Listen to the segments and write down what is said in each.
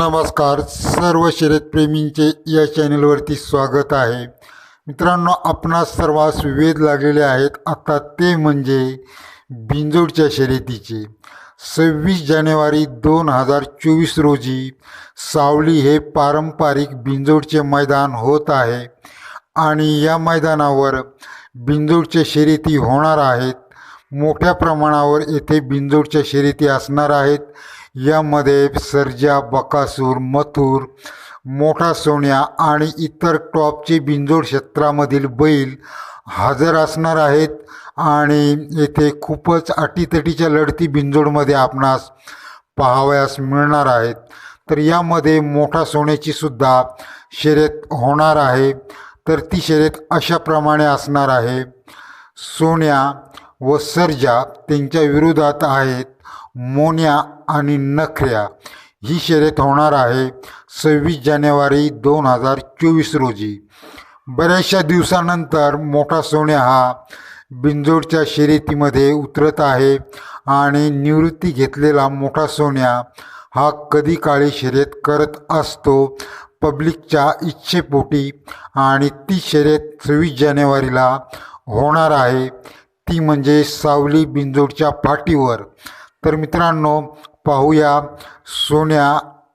नमस्कार. सर्व शर्यतप्रेमींचे या चॅनलवरती स्वागत आहे. मित्रांनो आपणास सर्वांस वेध लागलेले आहेत. आता ते म्हणजे बिंजोडच्या शर्यतीचे. सव्वीस जानेवारी दोन हजार चोवीस रोजी सावली हे पारंपरिक बिंजोडचे मैदान होत आहे आणि या मैदानावर बिंजोडच्या शर्यती होणार आहेत. मोठ्या प्रमाणावर येथे बिंजोडच्या शर्यती असणार आहेत. यामध्ये सर्जा बकासूर मथुर मोठा सोन्या आणि इतर टॉपचे बिंजोड क्षेत्रामधील बैल हजर असणार आहेत. आणि येथे खूपच अटीतटीच्या लढती बिंजोडमध्ये आपणास पाहावयास मिळणार आहेत. तर यामध्ये मोठा सोन्याची सुद्धा शर्यत होणार आहे. तर ती शर्यत अशाप्रमाणे असणार आहे. सोन्या व सर्जा त्यांच्या विरोधात आहेत. मोन्या आणि नखऱ्या ही शर्यत होणार आहे सव्वीस जानेवारी दोन हजार चोवीस रोजी. बऱ्याचशा दिवसानंतर मोठा सोन्या हा बिंजोडच्या शर्यतीमध्ये उतरत आहे आणि निवृत्ती घेतलेला मोठा सोन्या हा कधी काळी शर्यत करत असतो पब्लिकच्या इच्छेपोटी आणि ती शर्यत सव्वीस जानेवारीला होणार आहे. ती म्हणजे सावली बिंजोडच्या फाटीवर तर मित्रांनो पाहूया सोन्या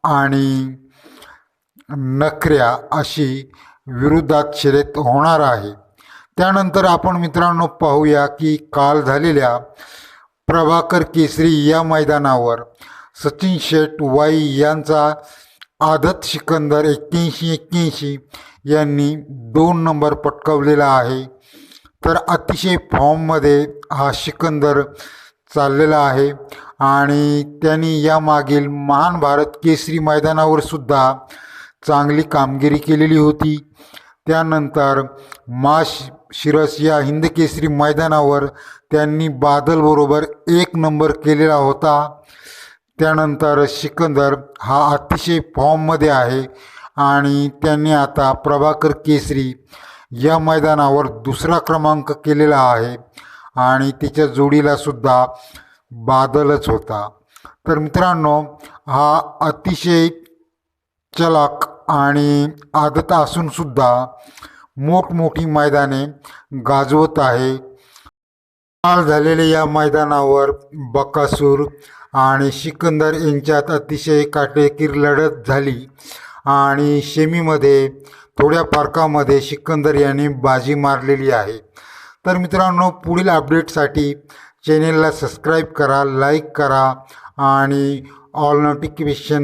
आणि नखऱ्या अशी विरोधात शर्यत होणार आहे. त्यानंतर आपण मित्रांनो पाहूया की काल झालेल्या प्रभाकर केसरी या मैदानावर सचिन शेठ वाई यांचा आदत सिकंदर एक्क्याऐंशी एक्क्याऐंशी यांनी दोन नंबर पटकावलेला आहे. तर अतिशय फॉर्ममध्ये हा सिकंदर चाललेला आहे. आणि त्यांनी यामागील महान भारत केसरी मैदानावर सुद्धा चांगली कामगिरी केलेली होती. त्यानंतर माश शिरस या हिंद केसरी मैदानावर त्यांनी बादलबरोबर एक नंबर केलेला होता. त्यानंतर सिकंदर हा अतिशय फॉर्ममध्ये आहे. आणि त्यांनी आता प्रभाकर केसरी या मैदानावर दुसरा क्रमांक केलेला आहे. आणि तिच्या जोडीला सुद्धा बादलच होता. तर मित्रांनो हा अतिशय चलाक आणि आदत असूनसुद्धा मोठमोठी मैदाने गाजवत आहे. काल झालेल्या या मैदानावर बकासूर आणि सिकंदर यांच्यात अतिशय काटेकीर लढत झाली. आणि शेमीमध्ये थोड्या फरकामध्ये सिकंदर यांनी बाजी मारलेली आहे. तर मित्रांनो पुढील अपडेटसाठी चॅनेलला सबस्क्राईब करा लाईक करा आणि ऑल नोटिफिकेशन